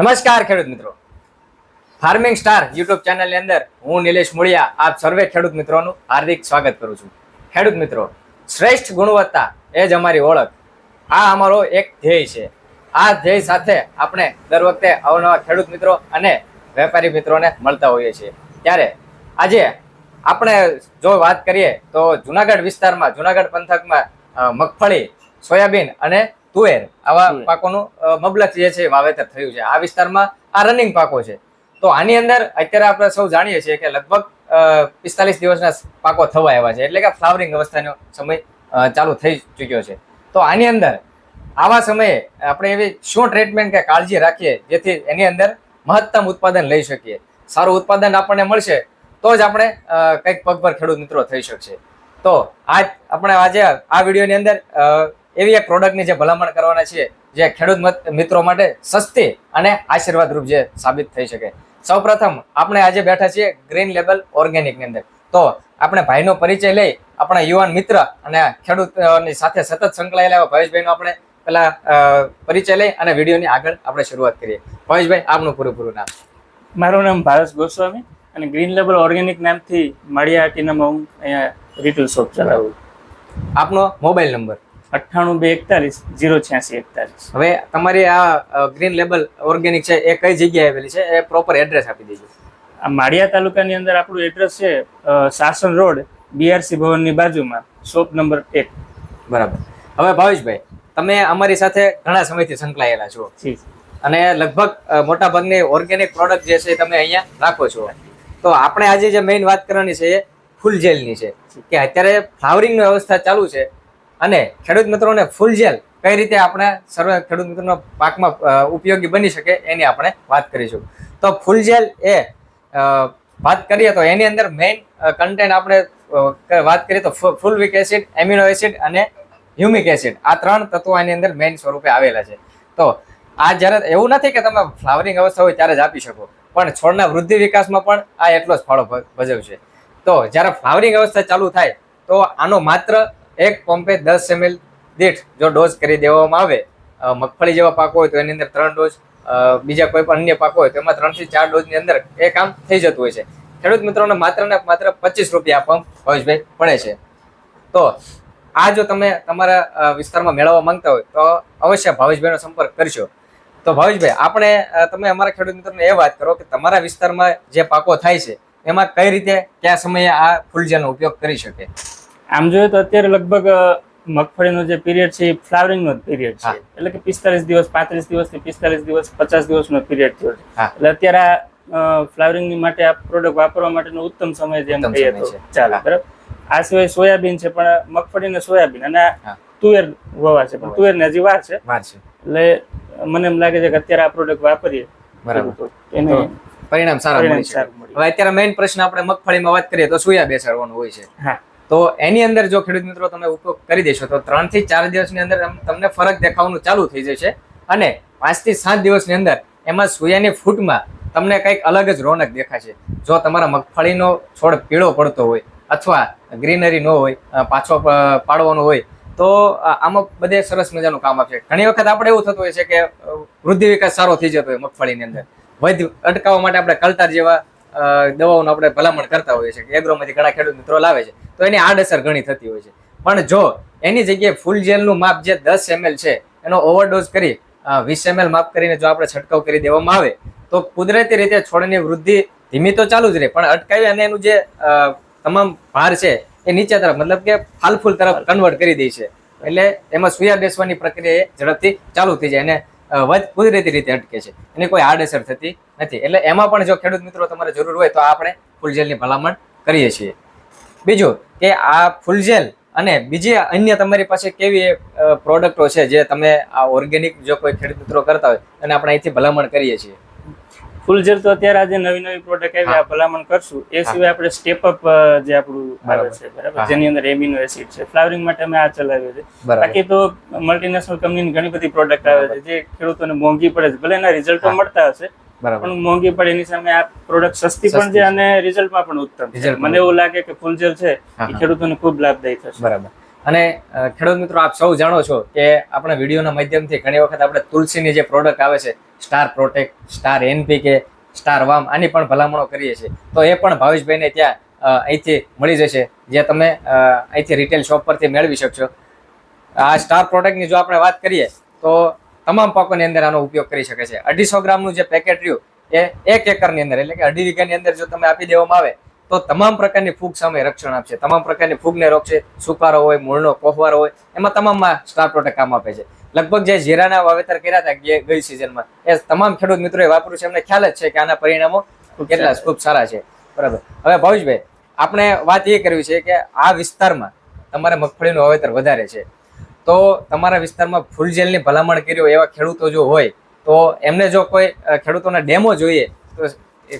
નમસ્કાર ખેડૂત મિત્રો. ફાર્મિંગ સ્ટાર યુટ્યુબ ચેનલની અંદર હું નિલેશ મુળિયા, આપ સર્વે ખેડૂત મિત્રોનું હાર્દિક સ્વાગત કરું છું. ખેડૂત મિત્રો, શ્રેષ્ઠ ગુણવત્તા એ જ અમારી ઓળખ. આ અમારો એક ધ્યેય છે. આ ધ્યેય સાથે આપણે દર વખતે અવનવા ખેડૂત મિત્રો અને વેપારી મિત્રોને મળતા હોઈએ છીએ. ત્યારે આજે આપણે જો વાત કરીએ તો જુનાગઢ વિસ્તારમાં, જુનાગઢ પંથકમાં મગફળી, સોયાબીન અને તુવેર. આવા પાકોનું મબલક જે છે વાવેતર થયું છે. આ વિસ્તારમાં આ રનિંગ પાકો છે. તો આની અંદર અત્યારે આપણે સૌ જાણીએ છીએ કે લગભગ પિસ્તાલીસ દિવસના પાકો થવા આવ્યા છે. એટલે કે ફ્લાવરિંગ અવસ્થાનો સમય ચાલુ થઈ ચૂક્યો છે. તો આની અંદર આવા સમયે આપણે એવી શું ટ્રીટમેન્ટ કે કાળજી રાખીએ જેથી એની અંદર મહત્તમ ઉત્પાદન લઈ શકીએ? સારું ઉત્પાદન આપણને મળશે તો જ આપણે કંઈક પગભર ખેડૂત મિત્રો થઈ શકશે. તો આજ આપણે આજે આ વિડીયોની અંદર એવી એક પ્રોડક્ટની જે ભલામણ કરવાના છીએ જે ખેડૂત મિત્રો માટે સસ્તી અને આશીર્વાદરૂપ જે સાબિત થઈ શકે. સૌપ્રથમ આપણે આજે બેઠા છીએ ગ્રીન લેબલ ઓર્ગેનિકની અંદર. તો આપણે ભાઈનો પરિચય લઈ આપણા યુવાન મિત્ર અને ખેડૂતની સાથે સતત સંકળાયેલા એવા ભાવેશભાઈનો આપણે પેલા પરિચય લઈ અને વિડીયોની આગળ આપણે શરૂઆત કરીએ. ભાવેશભાઈ આપનું પૂરું પૂરું નામ. મારું નામ ભારત ગોસ્વામી અને ગ્રીન લેબલ ઓર્ગેનિક નામથી માળિયા ટીનામાં હું અહીંયા રિટેલ શોપ ચલાવું. આપનો મોબાઈલ નંબર. અઠ્ઠાણું બે એકતાલીસ જીરો છ્યાસી એકતાલીસ. હવે તમારી આ ગ્રીન લેબલ ઓર્ગેનિક છે એ કઈ જગ્યાએ આવેલી છે? એ પ્રોપર એડ્રેસ આપી દેજો. આ માળિયા તાલુકાની અંદર આપણું એડ્રેસ છે સાસણ રોડ બીઆરસી ભવનની બાજુમાં શોપ નંબર એક. બરાબર. હવે ભાવેશભાઈ તમે અમારી સાથે ઘણા સમયથી સંકળાયેલા છો. અને લગભગ અ, મોટા ભાગની ઓર્ગેનિક પ્રોડક્ટ જે છે તમે અહીંયા રાખો છો. તો આપણે આજે જે મેઇન વાત કરવાની છે એ ફૂલ જેલની છે. કે અત્યારે ફ્લાવરિંગની વ્યવસ્થા ચાલુ છે. અને ખેડૂત મિત્રોને ફૂલ જેલ કઈ રીતે આપણે સર્વ ખેડૂત મિત્રોના પાકમાં ઉપયોગી બની શકે એની આપણે વાત કરીશું. તો ફૂલ જેલ એ વાત કરીએ તો એની અંદર મેઇન કન્ટેન્ટ આપણે વાત કરીએ તો ફુલવિક એસિડ, એમિનો એસિડ અને હ્યુમિક એસિડ. આ ત્રણ તત્વો એની અંદર મેઇન સ્વરૂપે આવેલા છે. તો આ જ્યારે, એવું નથી કે તમે ફ્લાવરિંગ અવસ્થા હોય ત્યારે જ આપી શકો, પણ છોડના વૃદ્ધિ વિકાસમાં પણ આ એટલો જ ફાળો ભજવશે તો જ્યારે ફ્લાવરિંગ અવસ્થા ચાલુ થાય, તો આનો માત્ર એક પંપે દસ એમએલ દીઠ જો ડોઝ કરી દેવામાં આવે મગફળી જેવા પાકો હોય તો એની અંદર ત્રણ ડોઝ બીજા કોઈ પણ અન્ય પાકો હોય તો એમાં ત્રણથી ચાર ડોઝની અંદર એ કામ થઈ જતું હોય છે. ખેડૂત મિત્રોને માત્ર ને માત્ર પચીસ રૂપિયા પંપ ભાવેશભાઈ પડે છે. તો આ જો તમે તમારા વિસ્તારમાં મેળવવા માંગતા હોય તો અવશ્ય ભાવેશભાઈનો સંપર્ક કરશો તો ભાવેશભાઈ, આપણે તમે અમારા ખેડૂત મિત્રોને એ વાત કરો કે તમારા વિસ્તારમાં જે પાકો થાય છે, એમાં કઈ રીતે, કયા સમયે આ ફૂલજાનો ઉપયોગ કરી શકે? આમ જોઈએ તો અત્યારે લગભગ મગફળીનો જે પીરિયડ છે એ ફ્લાવરિંગનો પીરિયડ છે. એટલે કે પિસ્તાલીસ દિવસ પાંત્રીસ દિવસથી પિસ્તાલીસ દિવસ પચાસ દિવસનો પીરિયડ થયો છે. એટલે અત્યારે આ ફ્લાવરિંગની માટે આ પ્રોડક્ટ વાપરવા માટેનો ઉત્તમ સમય જેમ કહીએ તો. ચાલે બરાબર? આ સિવાય સોયાબીન છે પણ મગફળી ને સોયાબીન અને તુવેર વવા છે પણ તુવેર ને હજી વાર છે. એટલે મને એમ લાગે છે કે અત્યારે આ પ્રોડક્ટ વાપરીએ. બરાબર. એને પરિણામ સારા મળે મળી હવે અત્યારે મેઇન પ્રશ્ન આપણે મગફળીમાં વાત કરીએ તો સોયા બેસાડવાનું હોય છે. હા. તો એની અંદર જો ખેડૂત મિત્રો તમે ઉપયોગ કરી દેશો, તો ત્રણથી ચાર દિવસની અંદર તમને ફરક દેખાવાનું ચાલુ થઈ જશે. અને પાંચથી સાત દિવસની અંદર એમાં સોયાની ફૂટમાં તમને કંઈક અલગ જ રોનક દેખાશે. જો તમારા મગફળીનો છોડ પીળો પડતો હોય અથવા ગ્રીનરી ન હોય પાછો પાડવાનો હોય, તો આમાં બધે સરસ મજાનું કામ આપશે. ઘણી વખત આપણે એવું થતું હોય છે કે વૃદ્ધિ વિકાસ સારો થઈ જતો હોય મગફળીની અંદર. વધ, અટકાવવા માટે આપણે કલતાર જેવા દવાઓનો આપણે ભલામણ કરતા હોઈએ છીએ એગ્રોમાંથી ઘણા ખેડૂત મિત્રો લાવે છે. તો એની આડઅસર ઘણી થતી હોય છે. પણ જો એની જગ્યાએ ફૂલ જેલનું માપ જે દસ એમએલ છે, એનો ઓવરડોઝ કરી વીસ એમએલ માપ કરીને જો આપણે છંટકાવ કરી દેવામાં આવે, તો કુદરતી રીતે છોડની વૃદ્ધિ ધીમી તો ચાલુ જ રહે, પણ અટકાવી અને એનું જે તમામ ભાર છે, એ નીચે તરફ, મતલબ કે ફાલફૂલ તરફ કન્વર્ટ કરી દે છે. એટલે એમાં સુયા બેસવાની પ્રક્રિયા એ ઝડપથી ચાલુ થઈ જાય. અને કુદરતી રીતે અટકે છે. એની કોઈ આડઅસર થતી નથી. એટલે એમાં પણ જો ખેડૂત મિત્રો તમારે જરૂર હોય તો આપણે ફૂલ જેલની ભલામણ કરીએ છીએ. બીજું કે આ ફૂલજેલ અને બીજી અન્ય તમારી પાસે કેવી પ્રોડક્ટો છે જે તમે આ ઓર્ગેનિક જો કોઈ ખેડૂત મિત્રો કરતા હોય અને આપણે અહીંથી ભલામણ કરીએ છીએ. ફૂલ તો અત્યારે આજે નવી નવી પ્રોડક્ટ આવી આ ભલામણ કરશું. એ સિવાય આપણે સ્ટેપ અપ જે આપણું આવે બરાબર. છે બરાબર? જેની અંદર એમિનો એસિડ છે. ફ્લાવરિંગ માટે અમે આ ચલાવ્યું છે. બાકી તો મલ્ટીનેશનલ કંપનીની ઘણી બધી પ્રોડક્ટ આવે છે. જે ખેડૂતોને મોંઘી પડે છે. ભલે એના રિઝલ્ટો મળતા હશે પણ મોંઘી પડે એની સામે આ પ્રોડક્ટ સસ્તી પણ છે અને રિઝલ્ટમાં પણ ઉત્તમ છે. મને એવું લાગે કે ફૂલ જેલ છે એ ખેડૂતોને ખૂબ લાભદાયી થશે. બરાબર. અને ખેડૂત મિત્રો આપ સૌ જાણો છો કે આપણા વિડીયોના માધ્યમથી ઘણી વખત આપણે તુલસીની જે પ્રોડક્ટ આવે છે star protect, star NPK, star વામ, આની પણ ભલામણો કરીએ છીએ. તો એ પણ ભાવેશભાઈને ત્યાં અહીંથી મળી જશે, જે તમે અહીંથી રિટેલ શોપ પરથી મેળવી શકશો. આ સ્ટાર પ્રોડક્ટની જો આપણે વાત કરીએ, તો તમામ પાકોની અંદર આનો ઉપયોગ કરી શકે છે. અઢીસો ગ્રામનું જે પેકેટ રહ્યું, એ એક એકરની અંદર, એટલે કે અઢી વીઘાની અંદર જો તમે આપી દેવામાં આવે તો તમામ પ્રકારની ફૂગ સામે રક્ષણ આપશે. તમામ પ્રકારની ફૂગને રોકશે. સુકારો હોય મૂળનો કોહવારો હોય એમાં તમામમાં સ્ટાર પ્રોટેક્ટ કામ આપે છે. લગભગ જે જીરાના વાવેતર કર્યા હતા ગઈ સિઝનમાં એ તમામ ખેડૂત મિત્રોએ વાપર્યું છે. એમને ખ્યાલ જ છે કે આના પરિણામો કેટલા ખૂબ સારા છે. બરાબર. હવે ભાવેશભાઈ આપણે વાત એ કરવી છે કે આ વિસ્તારમાં તમારે મગફળીનું વાવેતર વધારે છે. તો તમારા વિસ્તારમાં ફૂલજેલની ભલામણ કરી હોય એવા ખેડૂતો જો હોય તો એમને જો કોઈ ખેડૂતોના ડેમો જોઈએ તો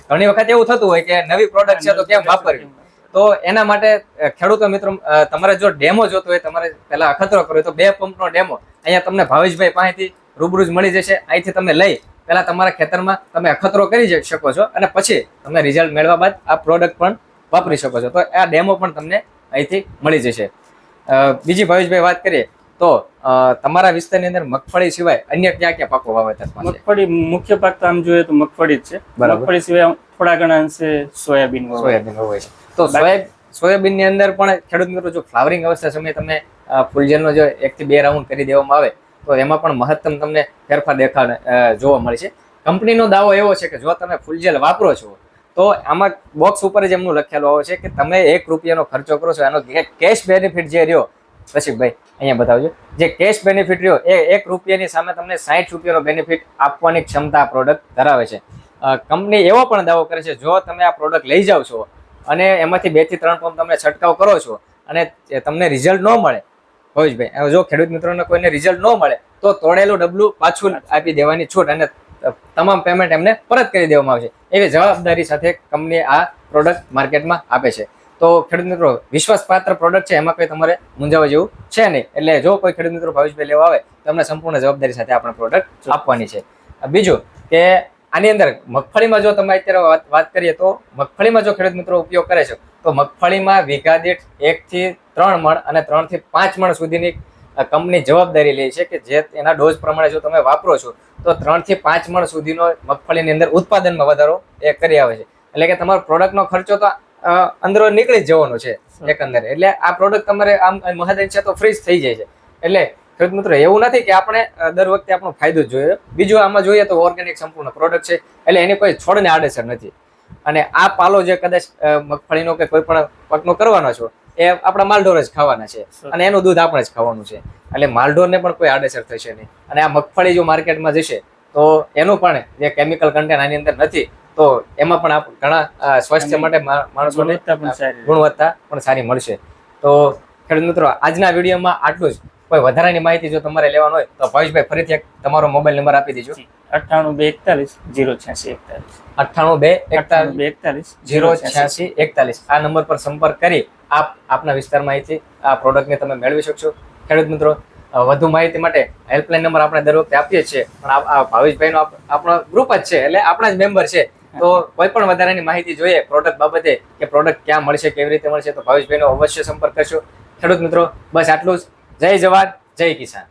ઘણી વખત એવું થતું હોય કે નવી પ્રોડક્ટ છે તો કેમ વાપરવી? તો એના માટે ખેડૂતો મિત્રો તમારે જો ડેમો જોતો હોય, તમારે પહેલા અખતરો કર્યો તો બે પંપનો ડેમો. અહીંયા તમને ભાવેશભાઈ પાસેથી રૂબરૂ જ મળી જશે. અહીંથી તમે લઈ, પહેલા તમારા ખેતરમાં તમે અખતરો કરી શકો છો અને પછી તમે રિઝલ્ટ મેળવ્યા બાદ આ પ્રોડક્ટ પણ વાપરી શકો છો. તો આ ડેમો પણ તમને અહીંથી મળી જશે. બીજી ભાવેશભાઈ વાત કરીએ. તો તમારા વિસ્તારની અંદર મગફળી સિવાય અન્ય ક્યાં ક્યાં પાકો વાવેતર મગફળી મુખ્ય પાક તો આમ જોઈએ તો મગફળી જ છે. મગફળી સિવાય થોડા ઘણા અંશે સોયાબીન સોયાબીન હોય છે. તો સોયાબીન સોયાબીનની અંદર પણ ખેડૂત મિત્રો જો ફ્લાવરિંગ અવસ્થા સમયે તમે ફૂલજેલનો જો એક થી બે રાઉન્ડ કરી દેવામાં આવે તો એમાં પણ મહત્તમ તમને ફેરફાર દેખા અ, જોવા મળે છે. કંપનીનો દાવો એવો છે કે જો તમે ફૂલજેલ વાપરો છો તો આમાં બોક્સ ઉપર જ એમનું લખેલું આવે છે કે તમે એક રૂપિયાનો ખર્ચો કરો છો એનો કેશ બેનિફિટ જે રહ્યો રસિકભાઈ અહીંયા બતાવજો. જે કેશ બેનિફિટ રહ્યો, એ એક રૂપિયાની સામે તમને સાઠ રૂપિયાનો બેનિફિટ આપવાની ક્ષમતા આ પ્રોડક્ટ ધરાવે છે. કંપની એવો પણ દાવો કરે છે, જો તમે આ પ્રોડક્ટ લઈ જાઓ છો અને એમાંથી બેથી ત્રણ પંપ તમે છંટકાવ કરો છો અને તમને રિઝલ્ટ ન મળે ભાઈ. જો ખેડૂત મિત્રોને કોઈને રિઝલ્ટ ન મળે, તો તોડેલું ડબલું પાછું આપી દેવાની છૂટ અને તમામ પેમેન્ટ એમને પરત કરી દેવામાં આવશે. એવી જવાબદારી સાથે કંપની આ પ્રોડક્ટ માર્કેટમાં આપે છે. તો ખેડૂત મિત્રો, વિશ્વાસપાત્ર પ્રોડક્ટ છે, એમાં કોઈ તમારે મૂંઝાવા જેવું છે નહીં. એટલે જો કોઈ ખેડૂત મિત્રો ભાવેશભાઈ લેવા આવે, તો તમને સંપૂર્ણ જવાબદારી સાથે આપણે પ્રોડક્ટ આપવાની છે. બીજું કે આની અંદર મગફળીમાં જો તમે અત્યારે વાત વાત કરીએ તો મગફળીમાં જો ખેડૂત મિત્રો ઉપયોગ કરે છે, તો મગફળીમાં વીઘા દીઠ એકથી ત્રણ મણ અને ત્રણથી પાંચ મણ સુધીની કંપની જવાબદારી લે છે કે જે એના ડોઝ પ્રમાણે જો તમે વાપરો છો, તો ત્રણથી પાંચ મણ સુધીનો મગફળીની અંદર ઉત્પાદનમાં વધારો એ કરી આવે છે. એટલે કે તમારો પ્રોડક્ટનો ખર્ચો તો અંદરો નીકળી જવાનો છે એકંદરે. એટલે આ પ્રોડક્ટ તમારે આમ મહદન છે તો ફ્રીજ થઈ જાય છે. એટલે ખેડૂત મિત્રો એવું નથી કે આપણે દર વખતે આપણો ફાયદો જ જોઈએ. બીજું આમાં જોઈએ તો ઓર્ગેનિક સંપૂર્ણ પ્રોડક્ટ છે. એટલે એની કોઈ છોડને આડેસર નથી. અને આ પાલો જે કદાચ મગફળીનો કે કોઈ પણ પાકનો કરવાનો છો એ આપણા માલઢોર જ ખાવાના છે. અને એનું દૂધ આપણે જ ખાવાનું છે. એટલે માલઢોરને પણ કોઈ આડેસર થશે નહીં. અને આ મગફળી જો માર્કેટમાં જશે તો એનું પણ જે કેમિકલ કન્ટેન્ટ આની અંદર નથી. તો એમાં પણ આપ ઘણા સ્વાસ્થ્ય માટે માણસોને ગુણવત્તા પણ સારી મળશે. તો ખેડૂત મિત્રો આજના વિડીયોમાં આટલું જ. કોઈ વધારાની માહિતી જો તમારે લેવાનું હોય તો ભાવેશભાઈ ફરીથી એક તમારો મોબાઈલ નંબર આપી દેજો. અઠ્ઠાણું બે એકતાલીસ જીરો છ્યાસી એકતાલીસ. અઠ્ઠાણું બે એકતાલીસ બે એકતાલીસ જીરો છ્યાસી. એકતાલીસ. આ નંબર પર સંપર્ક કરી આપ આપના વિસ્તારમાં અહીંથી આ પ્રોડક્ટને તમે મેળવી શકશો. ખેડૂત મિત્રો વધુ માહિતી માટે હેલ્પલાઇન નંબર આપણે દર વખતે આપીએ છીએ. પણ આ- આ ભાવેશભાઈનો આપ- આપણો ગ્રુપ જ છે એટલે આપણા જ મેમ્બર છે. તો કોઈ પણ વધારાની માહિતી જોઈએ પ્રોડક્ટ બાબતે કે પ્રોડક્ટ ક્યાં મળશે, કેવી રીતે મળશે, તો ભાવેશભાઈનો અવશ્ય સંપર્ક કરશો ખેડૂત મિત્રો, બસ આટલું જ. જય જવાન, જય કિસાન.